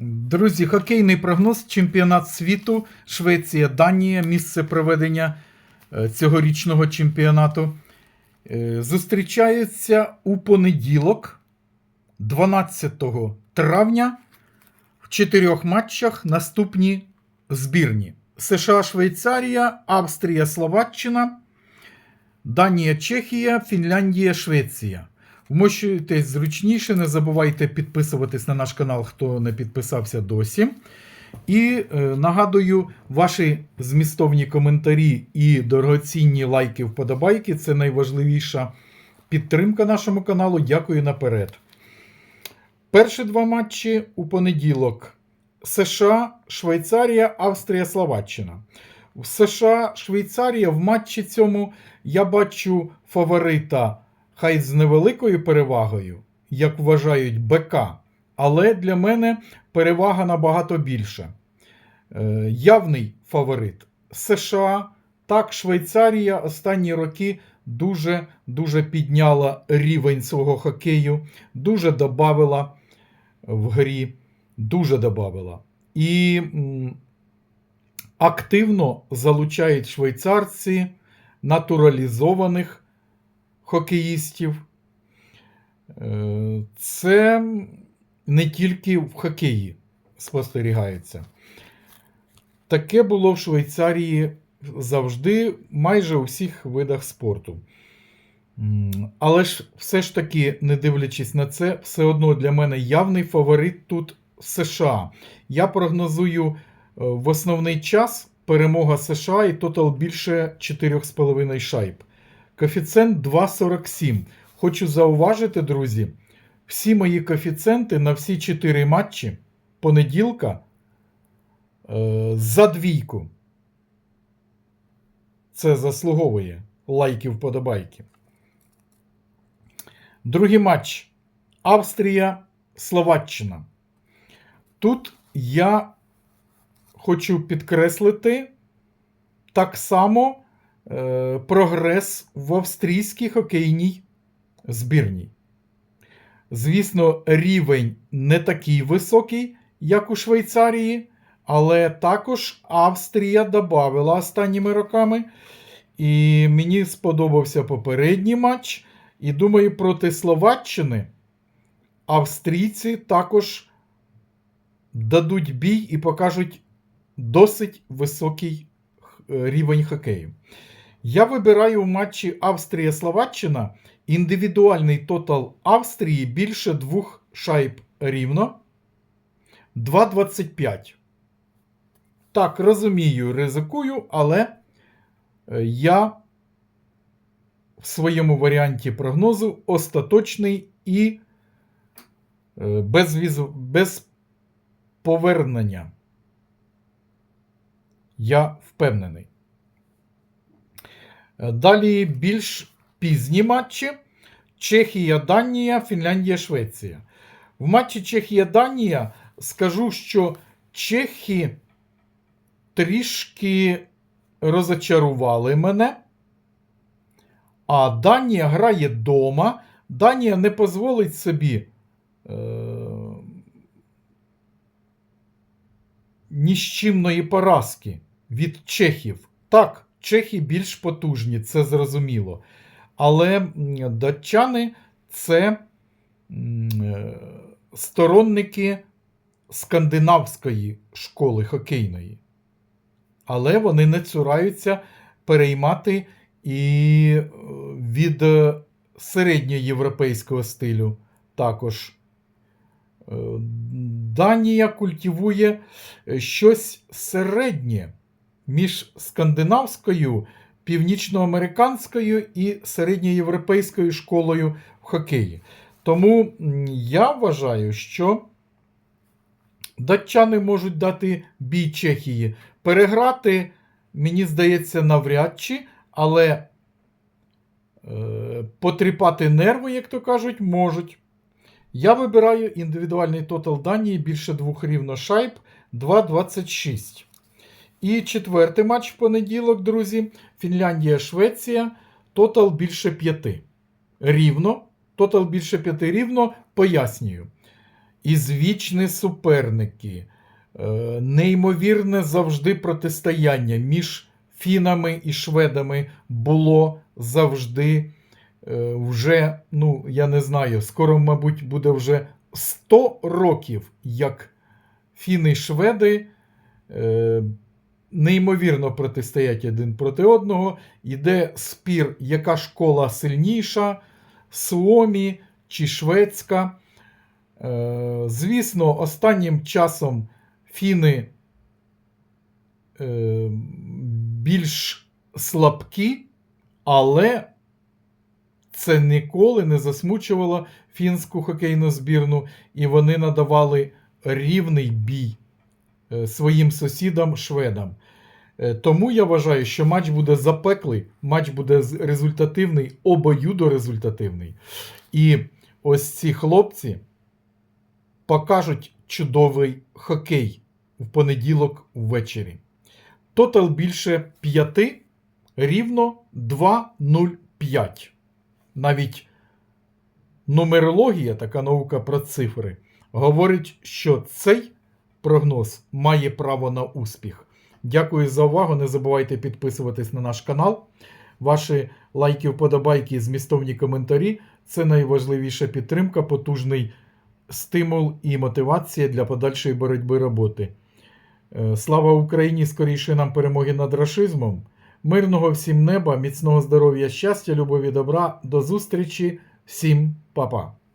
Друзі, хокейний прогноз, чемпіонат світу, Швеція, Данія, місце проведення е, цьогорічного чемпіонату. Е, Зустрічаються у понеділок, 12 травня, в чотирьох матчах наступні збірні: США, Швейцарія, Австрія, Словаччина, Данія, Чехія, Фінляндія, Швеція. Вмощуйтесь зручніше, не забувайте підписуватись на наш канал, хто не підписався досі. І е, нагадую, ваші змістовні коментарі і дорогоцінні лайки, вподобайки це найважливіша підтримка нашому каналу. Дякую наперед. Перші два матчі у понеділок: США, Швейцарія, Австрія, Словаччина. В США, Швейцарія в матчі цьому я бачу фаворита хай з невеликою перевагою, як вважають БК, але для мене перевага набагато більша. Е, явний фаворит США, так, Швейцарія останні роки дуже дуже підняла рівень свого хокею, дуже додавила в грі, дуже додавила. І активно залучають швейцарці натуралізованих хокеїстів. Е, Це не тільки в хокеї спостерігається. Таке було в Швейцарії завжди, майже у всіх видах спорту. Але ж все ж таки, не дивлячись на це, все одно для мене явний фаворит тут США. Я прогнозую е, в основний час перемога США і тотал більше 4,5 шайб. Коефіцієнт 2,47. Хочу зауважити, друзі, всі мої коефіцієнти на всі 4 матчі понеділка е, за двійку. Це заслуговує лайків вподобайки. Другий матч Австрія, Словаччина. Тут я хочу підкреслити так само прогрес в австрійській хокейній збірній. Звісно, рівень не такий високий, як у Швейцарії, але також Австрія додавила останніми роками. І мені сподобався попередній матч. І думаю, проти Словаччини австрійці також дадуть бій і покажуть досить високий е, рівень хокею. Я вибираю в матчі Австрія-Словаччина індивідуальний тотал Австрії більше двох шайб рівно 2,25. Так, розумію, ризикую, але е, я в своєму варіанті прогнозу остаточний і е, без, візу, без повернення. Я впевнений. Е, Далі більш пізні матчі: Чехія, Данія, Фінляндія, Швеція. В матчі Чехія-Данія скажу, що Чехи трішки розочарували мене. А Данія грає вдома. Данія не дозволить собі е, ніщимної поразки від чехів. Так, чехи більш потужні, це зрозуміло. Але датчани це е, сторонники скандинавської школи хокейної. Але вони не цураються переймати і е, від е, середньоєвропейського стилю також. Данія культивує щось середнє між скандинавською, північноамериканською і середньоєвропейською школою в хокеї. Тому я вважаю, що датчани можуть дати бій Чехії. Переграти, мені здається, навряд чи, але е, потріпати нерви, як то кажуть, можуть. Я вибираю індивідуальний тотал Данії більше двох рівно шайб 2,26. І четвертий матч в понеділок, друзі. Фінляндія-Швеція. Тотал більше 5. Рівно. Тотал більше 5 рівно. Пояснюю. ізвічні суперники, е, неймовірне завжди протистояння між фінами і шведами було завжди е, вже, ну, я не знаю, скоро, мабуть, буде вже 100 років, як фіни і шведи е, неймовірно протистоять один проти одного. Іде спір, яка школа сильніша, Суомі чи шведська. Е, звісно, останнім часом фіни е, більш слабкі, але це ніколи не засмучувало фінську хокейну збірну, і вони надавали рівний бій своїм сусідам шведам. Е, Тому я вважаю, що матч буде запеклий, матч буде результативний, обоюдорезультативний. І ось ці хлопці покажуть чудовий хокей в понеділок ввечері. Тотал більше 5, рівно 2,05. Навіть нумерологія, така наука про цифри, говорить, що цей прогноз має право на успіх. Дякую за увагу. Не забувайте підписуватись на наш канал. Ваші лайки, вподобайки, змістовні коментарі це найважливіша підтримка, потужний стимул і мотивація для подальшої боротьби роботи. Е, Слава Україні! Скоріше нам перемоги над рашизмом. Мирного всім неба, міцного здоров'я, щастя, любові, добра. До зустрічі. Всім па-па!